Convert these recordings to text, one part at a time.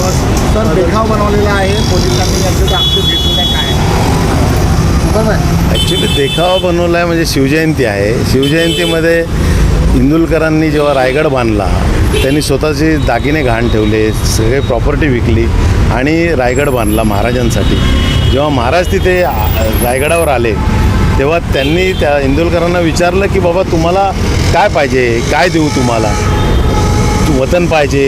Sir देखाव बनवलेला आहे. पोलिसांनी यांच्यावर आक्षेप घेतलेला काय बरोबर. ॲक्च्युली देखावा बनवला आहे म्हणजे शिवजयंती आहे. शिवजयंतीमध्ये इंदुलकरांनी जेव्हा रायगड बांधला त्यांनी स्वतःचे दागिने घाण ठेवले सगळे प्रॉपर्टी विकली आणि रायगड बांधला महाराजांसाठी. जेव्हा महाराज तिथे रायगडावर आले तेव्हा त्यांनी त्या इंदुलकरांना विचारलं की बाबा तुम्हाला काय पाहिजे? काय देऊ तुम्हाला? वतन पाहिजे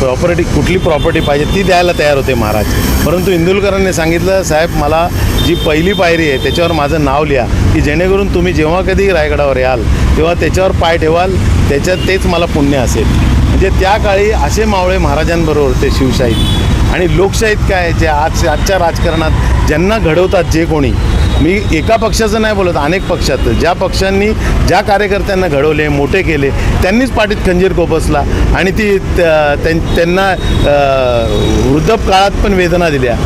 प्रॉपर्टी कुठली प्रॉपर्टी पाहिजे ती द्यायला तयार होते महाराज. परंतु इंदुलकरांनी सांगितलं साहेब मला जी पहिली पायरी आहे त्याच्यावर माझं नाव लिहा की जेणेकरून तुम्ही जेव्हा कधी रायगडावर याल तेव्हा त्याच्यावर पाय ठेवाल त्याच्यात तेच मला पुण्य असेल. म्हणजे त्या काळी असे मावळे महाराजांबरोबर ते शिवशाही. आणि लोकशाहीत काय जे आज आजच्या राजकारणात ज्यांना घडवतात जे कोणी मी एका पक्षाचं नाही बोलत अनेक पक्षात. ज्या पक्षांनी ज्या कार्यकर्त्यांना घडवले मोठे केले त्यांनीच पाठीत खंजीर कोपसला आणि ती त्या- त्यां- त्यांना अ, काळात पण वेदना दिल्या.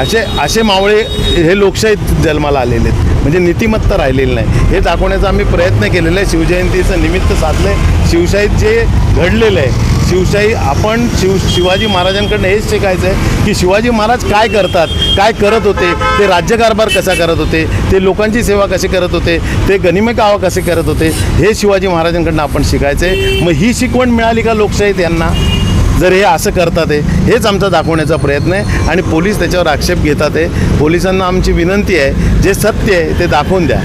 असे असे मावळे हे लोकशाहीत जन्माला आलेले आहेत. म्हणजे नीतिमत्ता राहिलेली नाही. हे दाखवण्याचा आम्ही प्रयत्न केलेला आहे. शिवजयंतीचं निमित्त साधलं आहे शिवशाहीत जे घडलेलं आहे शिवशाही आपण शिव शिवाजी महाराजांकडनं हेच शिकायचं आहे की शिवाजी महाराज काय करतात काय करत होते ते राज्यकारभार कसा करत होते ते लोकांची सेवा कशी करत होते ते गनिमे कावा कसे करत होते हे शिवाजी महाराजांकडनं आपण शिकायचं आहे मग ही शिकवण मिळाली का लोकशाहीत यांना? जर हे असं करतात आहे हेच आमचा दाखवण्याचा प्रयत्न आहे आणि पोलीस त्याच्यावर आक्षेप घेतात आहे पोलिसांना आमची विनंती आहे जे सत्य आहे ते दाखवून द्या.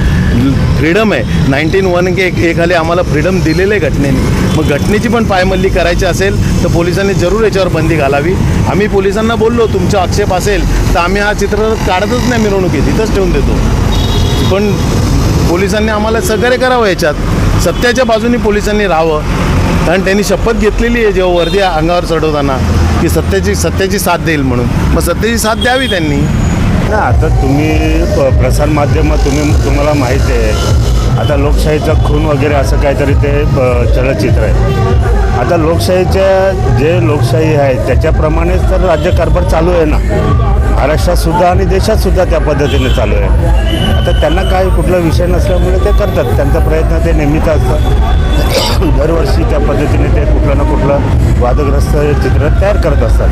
फ्रीडम आहे. नाईन्टीन वन के एखाली आम्हाला फ्रीडम दिलेलं आहे घटनेने. मग घटनेची पण पायमल्ली करायची असेल तर पोलिसांनी जरूर याच्यावर बंदी घालावी. आम्ही पोलिसांना बोललो तुमचा आक्षेप असेल तर आम्ही हा चित्ररथ काढतच नाही मिरवणुकीत इथंच ठेवून देतो. पण पोलिसांनी आम्हाला सहकार्य करावं याच्यात. सत्याच्या बाजूनी पोलिसांनी राहावं. कारण त्यांनी शपथ घेतलेली आहे जेव्हा वर्दी अंगावर चढवताना की सत्याची सत्याची साथ देईल म्हणून. मग सत्याची साथ द्यावी त्यांनी. ना आता तुम्ही प- प्रसारमाध्यमं तुम्ही तुम्हाला माहिती आहे. आता लोकशाहीचा खून वगैरे असं काहीतरी ते चलचित्र आहे. आता लोकशाहीच्या जे लोकशाही आहे त्याच्याप्रमाणेच तर राज्यकारभार चालू आहे ना. महाराष्ट्रातसुद्धा आणि देशातसुद्धा त्या पद्धतीने चालू आहे. आता त्यांना काय कुठला विषय नसल्यामुळे ते करतात. त्यांचा प्रयत्न ते नेहमीच असतात. दरवर्षी त्या पद्धतीने ते कुठलं ना कुठलं वादग्रस्त चित्र तयार करत असतात.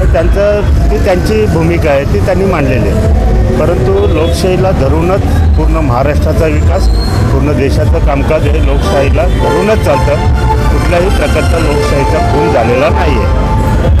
तर त्यांचं ती त्यांची भूमिका आहे ती त्यांनी मांडलेली आहे. परंतु लोकशाहीला धरूनच पूर्ण महाराष्ट्राचा विकास पूर्ण देशाचं कामकाज हे लोकशाहीला धरूनच चालतं. कुठल्याही प्रकारचा लोकशाहीचा खून झालेला नाही आहे